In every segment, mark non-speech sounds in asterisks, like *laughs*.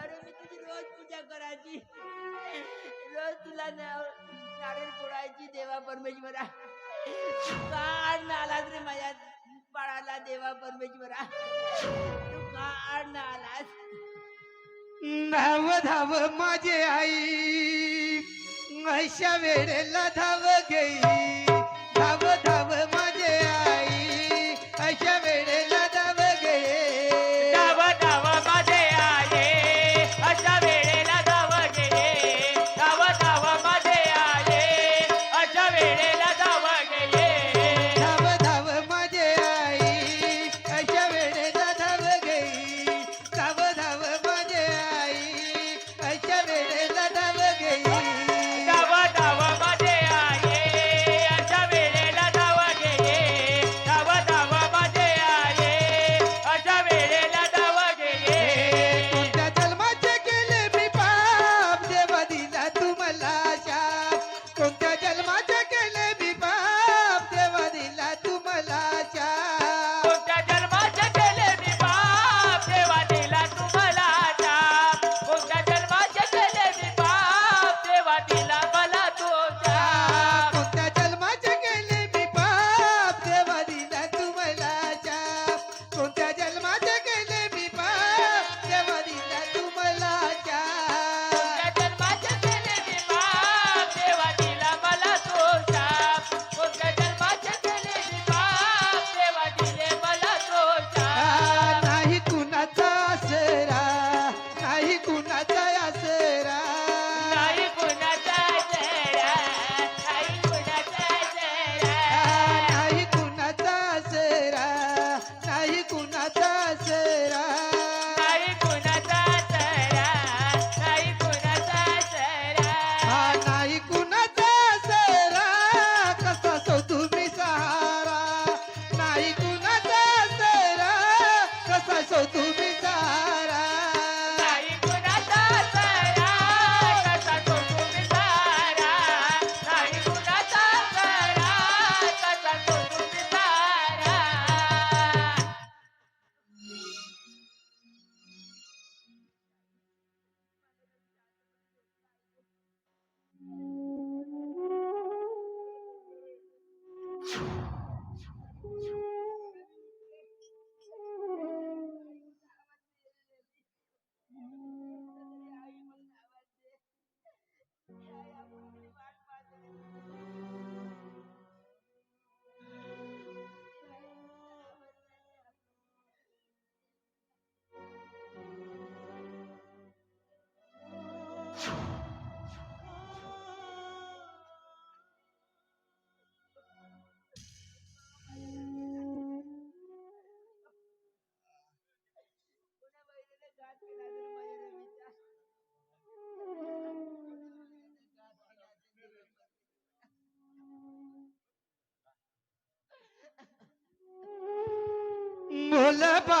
अरे मी तुझी रोज पूजा करायची. रोज तुला नारळ फोडायची देवा परमेश्वरा. तू काढ ना आलास रे माझ्या बाळाला देवा परमेश्वरा. तू काढ ना आलास. धाव धाव माझे आई अशा वेळेला धाव घेई.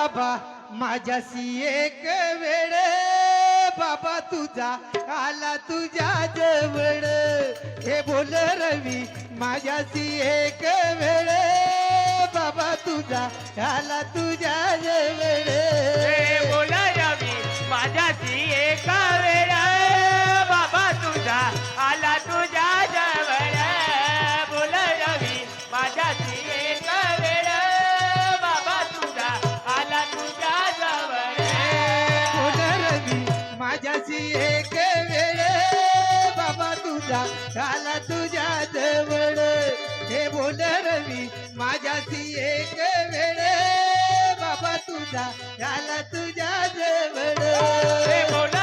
बाबा माझ्याशी एक वेळ. बाबा तुझा आला तुझ्या जवळ. हे बोल रवी माझ्याशी एक वेळ. बाबा तुझा आला तुझ्या जवळ. बोल रवी माझ्याशी एक वेळ. डरवी माझ्याशी एक वेळ. बाबा तुझा झाला तुझ्या जवळ.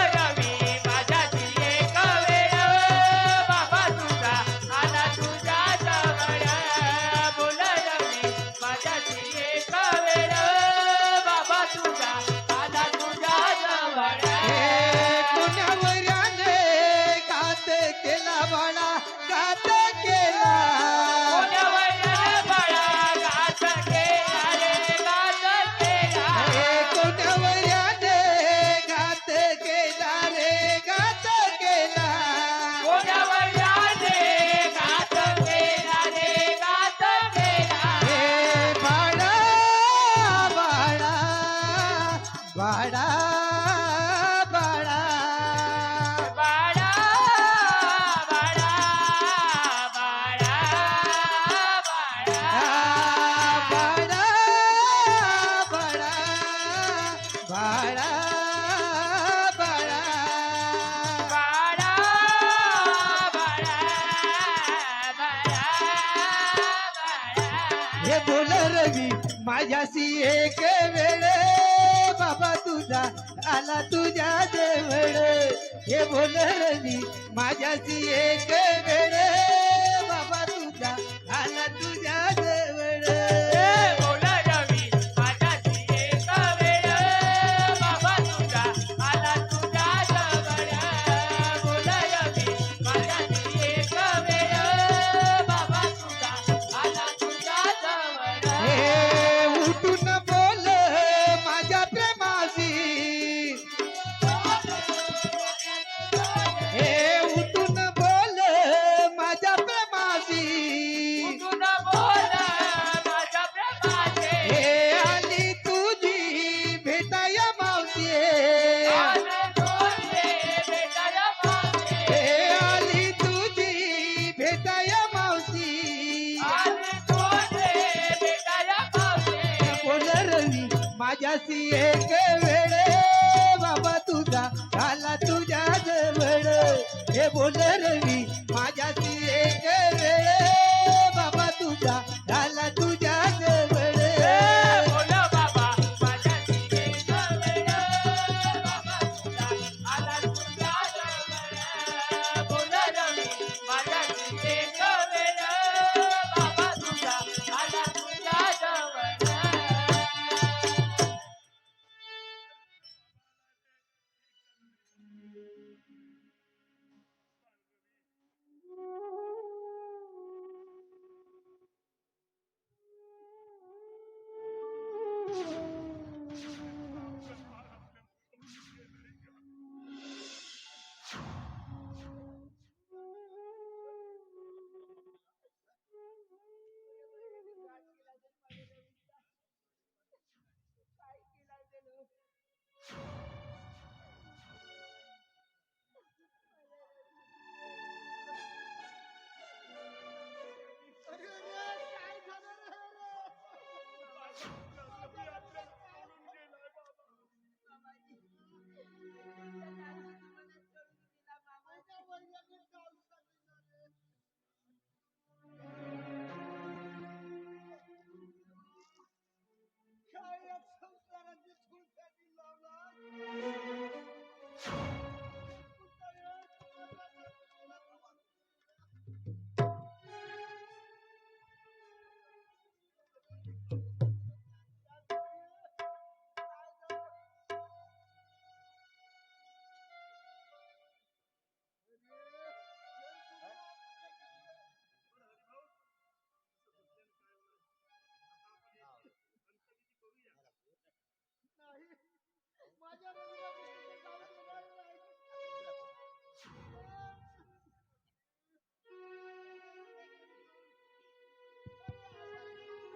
माझ्याशी एक वेळे बाबा तुझा आला तुझ्या देवळे. हे बोलली माझ्याशी एक वेळ 嗯 *laughs*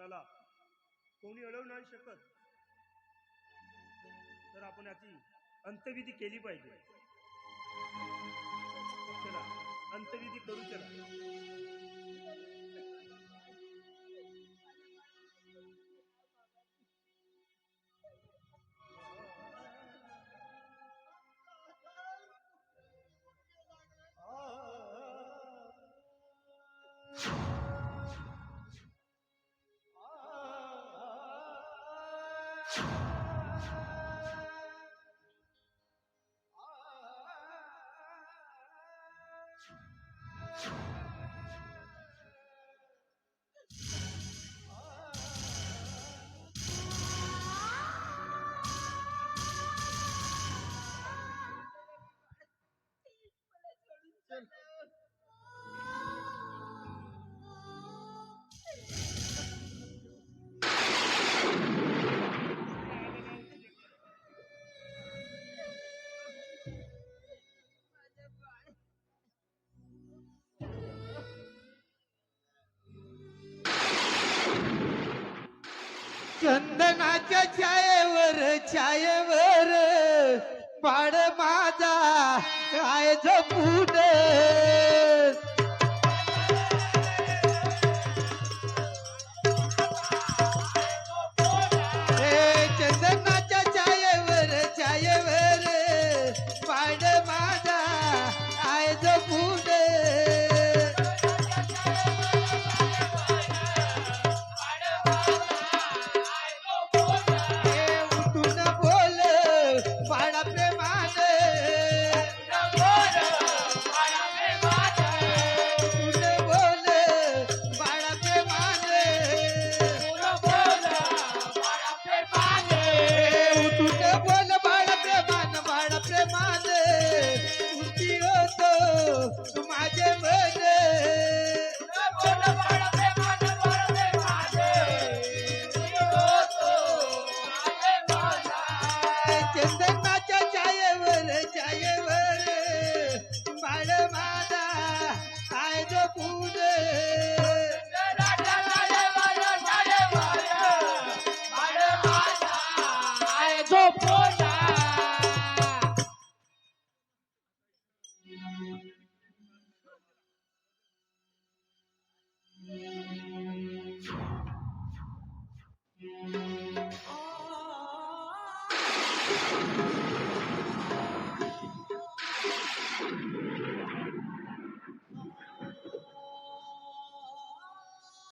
लग्नाला कोणी अडवू नाही शकत. तर आपण याची अंत्यविधी केली पाहिजे. चला अंत्यविधी करू चला. छायेवर पाड माझा. काय झोपू